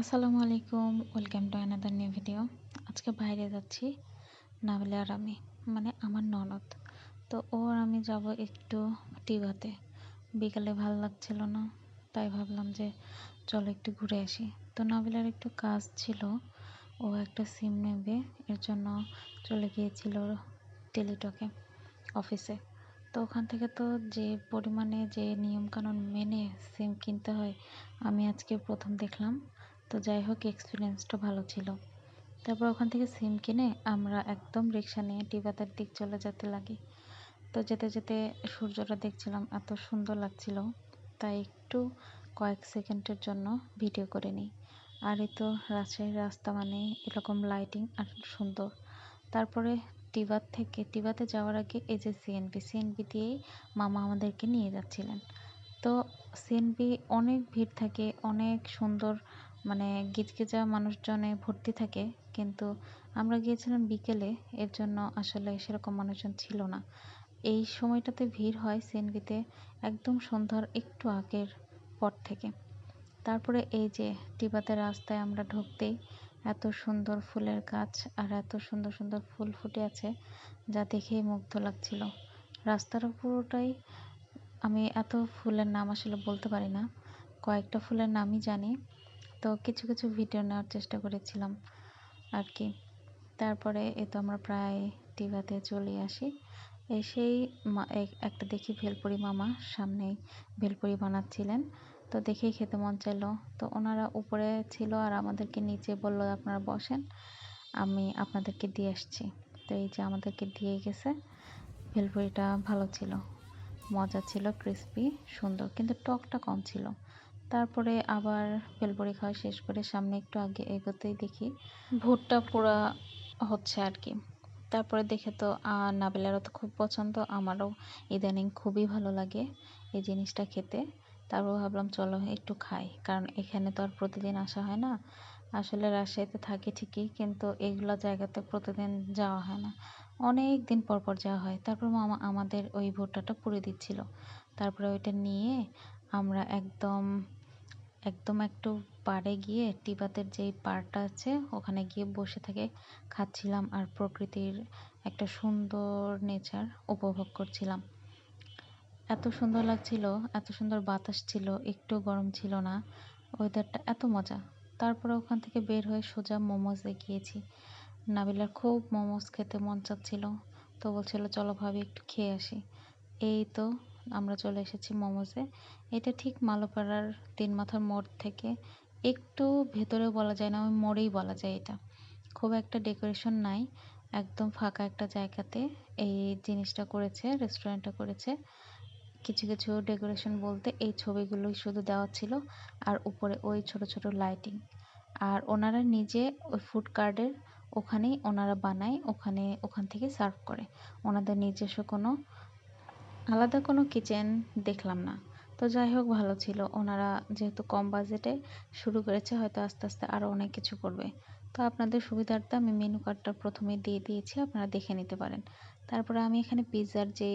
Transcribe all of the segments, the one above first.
আসসালামু আলাইকুম, welcome to another new video আজকে বাইরে যাচ্ছি, নাবিলা আর আমি মানে আমার ননদ। তো ও আর আমি যাব একটু টিভাতে। বিকালে ভালো লাগছিল না, তাই ভাবলাম যে চলো একটু ঘুরে আসি। তো নাবিলার একটু কাজ ছিল, ও একটা সিম নেবে, এর জন্য চলে গিয়েছিল টেলিটকে, অফিসে। তো ওখান থেকে তো যে পরিমাণে যে নিয়মকানুন মেনে সিম কিনতে হয়, আমি আজকে প্রথম দেখলাম। তো যাই হোক এক্সপিরিয়েন্সটা ভালো ছিল। তারপর ওখান থেকে সিম কিনে আমরা একদম রিক্সা নিয়ে টিবাতের দিক চলে যেতে লাগি। তো যেতে যেতে সূর্যটা দেখছিলাম, এত সুন্দর লাগছিল। তাই একটু কয়েক সেকেন্ডের জন্য ভিডিও করে নিই। আর এই তো রাজশাহীর রাস্তা মানে এরকম লাইটিং আর সুন্দর। তারপরে টিবাত থেকে, টিবাতে যাওয়ার আগে এই যে সিএনবি সিএনবি দিয়েই মামা আমাদেরকে নিয়ে যাচ্ছিলেন। তো সিএনবি অনেক ভিড় থাকে, অনেক সুন্দর মানে গিজগিজা মানুষজনে ভর্তি থাকে, কিন্তু আমরা গিয়েছিলাম বিকেলে, এর জন্য আসলে সেরকম মানুষজন ছিল না। এই সময়টাতে ভিড় হয় সিএনবিতে একদম সন্ধ্যার একটু আগের পর থেকে। তারপরে এই যে টিবাতের রাস্তায় আমরা ঢুকতেই এত সুন্দর ফুলের গাছ আর এত সুন্দর সুন্দর ফুল ফুটে আছে, যা দেখেই মুগ্ধ লাগছিল। রাস্তাটা পুরোটাই আমি এত ফুলের নাম আসলে বলতে পারি না। কয়েকটা ফুলের নামই জানি। তো কিছু কিছু ভিডিও নেওয়ার চেষ্টা করেছিলাম আর কি তারপরে এ তো আমরা প্রায় টিভাতে চলে আসি। এসেই একটা দেখি ভেলপুরি মামা সামনেই ভেলপুরি বানাচ্ছিলেন। তো দেখেই খেতে মন চাইলো। তো ওনারা উপরে ছিল আর আমাদেরকে নিচে বলল, আপনারা বসেন, আমি আপনাদেরকে দিয়ে আসছি। তো এই যে আমাদেরকে দিয়ে গেছে, ভেলপুরিটা ভালো ছিল। মজা ছিল ক্রিসপি সুন্দর, কিন্তু টকটা কম ছিল। তারপরে আবার বেলবড়ি খাওয়া শেষ করে সামনে একটু আগে এগোতেই দেখি ভুট্টা পোড়া হচ্ছে আর কি। তারপরে দেখে তো নাবিলারও তো খুব পছন্দ, আমারও ইদানিং খুবই ভালো লাগে এই জিনিসটা খেতে। তারপর ভাবলাম, চলো একটু খাই, কারণ এখানে তো আর প্রতিদিন আসা হয় না। আসলে রাজশাহীতে থাকি ঠিকই, কিন্তু এগুলো জায়গাতে প্রতিদিন যাওয়া হয় না। অনেক দিন পর পর যাওয়া হয়। তারপর মামা আমাদের ওই ভুট্টাটা পুড়ে দিচ্ছিল। তারপরে ওইটা নিয়ে আমরা একদম একদম একটু পাড়ে গিয়ে টিবাতের যেই পাড়টা আছে, ওখানে গিয়ে বসে থেকে খাচ্ছিলাম আর প্রকৃতির একটা সুন্দর নেচার উপভোগ করছিলাম। এত সুন্দর লাগছিল, এত সুন্দর বাতাস ছিল, একটু গরম ছিল না ওয়েদারটা এত মজা। তারপরে ওখান থেকে বের হয়ে সোজা মোমোজে গিয়েছি নাবিলার খুব মোমোজ খেতে মন চাচ্ছিল, তো বলছিল, চলো ভাবি একটু খেয়ে আসি। এই তো আমরা চলে এসেছি মোমোজে। এটা ঠিক মালোপাড়ার তিন মাথার মোড় থেকে। একটু ভেতরে বলা যায় না, ওই মোড়েই বলা যায় এটা। খুব একটা ডেকোরেশন নাই, একদম ফাঁকা একটা জায়গাতে। এই জিনিসটা করেছে, রেস্টুরেন্টটা করেছে। কিছু কিছু ডেকোরেশন বলতে এই ছবিগুলোই শুধু দেওয়া ছিল, আর উপরে ওই ছোট ছোট লাইটিং। আর ওনারা নিজে ওই ফুড কার্ডের ওখানেই ওনারা বানায়, ওখানে, ওখান থেকে সার্ভ করে। ওনাদের নিজস্ব কোনো আলাদা কোনো কিচেন দেখলাম না। তো যাই হোক, ভালো ছিল। ওনারা যেহেতু কম বাজেটে শুরু করেছে, হয়তো আস্তে আস্তে আরও অনেক কিছু করবে। তো আপনাদের সুবিধার্থে আমি মেনু কার্ডটা প্রথমে দিয়ে দিয়েছি, আপনারা দেখে নিতে পারেন। তারপরে আমি এখানে পিৎজার যে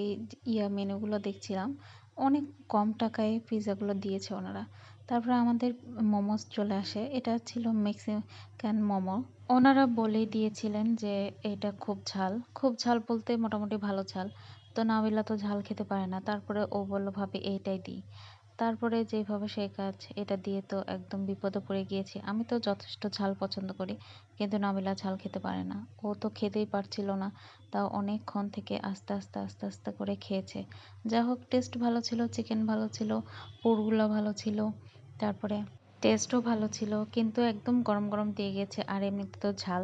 ইয়া মেনুগুলো দেখছিলাম অনেক কম টাকায় পিৎজাগুলো দিয়েছে ওনারা। তারপরে আমাদের মোমোস চলে আসে। এটা ছিল মেক্সিকান মোমো। ওনারা বলেই দিয়েছিলেন যে, এটা খুব ঝাল। খুব ঝাল বলতে মোটামুটি ভালো ঝাল। তো নাবিলা তো ঝাল খেতে পারে না। তারপরে ও বলল, ভাবি, এইটাই দিই। তারপরে যেভাবে সেই কাজ, এটা দিয়ে তো একদম বিপদে পড়ে গিয়েছি। আমি তো যথেষ্ট ঝাল পছন্দ করি, কিন্তু নাবিলা ঝাল খেতে পারে না। ও তো খেতেই পারছিল না, তাও অনেকক্ষণ থেকে আস্তে আস্তে আস্তে আস্তে করে খেয়েছে। যা হোক টেস্ট ভালো ছিল চিকেন ভালো ছিল, পুরগুলো ভালো ছিল, তারপরে টেস্টও ভালো ছিল, কিন্তু একদম গরম গরম দিয়ে গেছে, আর এমনিতে তো ঝাল।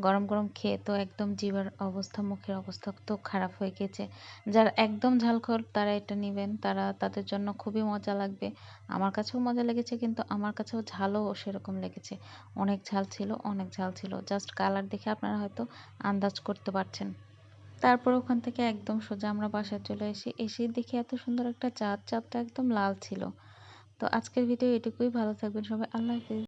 গরম গরম খেয়ে তো একদম জিভার অবস্থা, মুখের অবস্থা তো খারাপ হয়ে গেছে। যারা একদম ঝালখোর তারা এটা নেবেন, তারা তাদের জন্য খুবই মজা লাগবে। আমার কাছেও মজা লেগেছে, কিন্তু আমার কাছেও ঝালও সেরকম লেগেছে। অনেক ঝাল ছিল, অনেক ঝাল ছিল। জাস্ট কালার দেখে আপনারা হয়তো আন্দাজ করতে পারছেন। তারপর ওখান থেকে একদম সোজা আমরা বাসায় চলে এসে এসে দেখি এত সুন্দর একটা চাঁদ, চাঁদটা একদম লাল ছিল। তো আজকের ভিডিও এটুকুই। ভালো থাকবেন সবাই। আল্লাহ হাফিজ।